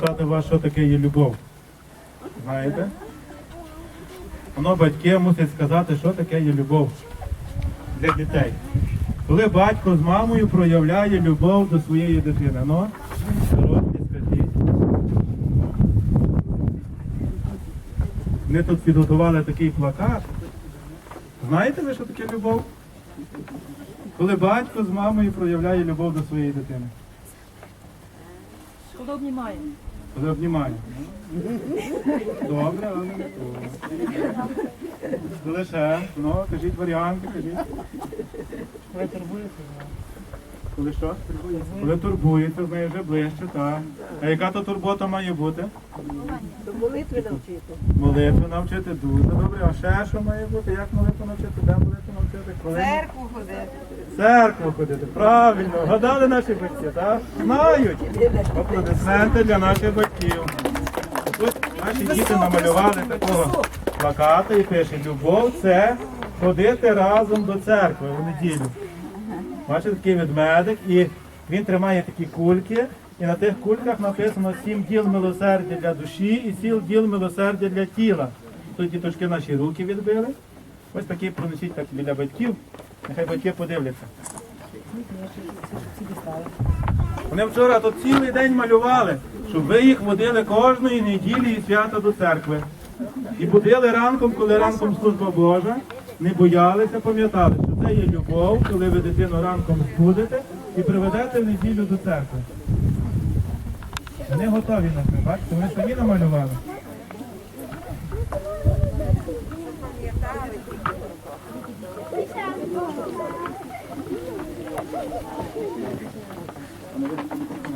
Вас, що таке є любов. Знаєте? Воно батьки мусять сказати, що таке є любов для дітей. Коли батько з мамою проявляє любов до своєї дитини. Ну, дорослі, скажіть. Ми тут підготували такий плакат. Знаєте ви, що таке любов? Коли батько з мамою проявляє любов до своєї дитини. Коли обнімає. Коли обнімає. Добре, але не то. Коли ще, ну, кажіть варіанти, кажіть. Ви турбуєте? Коли що? Коли турбується, з нею вже ближче, так. А яка то турбота має бути? До молитви навчити. Молитву навчити дуже добре. А ще що має бути? Як молитву навчити? Де? Церкву ходити. Церкву ходити. Правильно. Гадали наші батьки, так? Знають. Аплодисменти для наших батьків. Тут наші діти намалювали такого плаката і пише Любов це ходити разом до церкви у неділю. Бачите, такий ведмедик, і він тримає такі кульки, і на тих кульках написано сім діл милосердя для душі і сім діл милосердя для тіла. Тут діточки наші руки відбили. Ось такий пронесіть так біля батьків. Нехай батьки подивляться. Вони вчора тут цілий день малювали, щоб ви їх водили кожної неділі і свята до церкви. І будили ранком, коли ранком служба Божа, не боялися, пам'ятали, що це є любов, коли ви дитину ранком збудете і приведете в неділю до церкви. Вони готові на це, бачите, вони самі намалювали. Obrigado.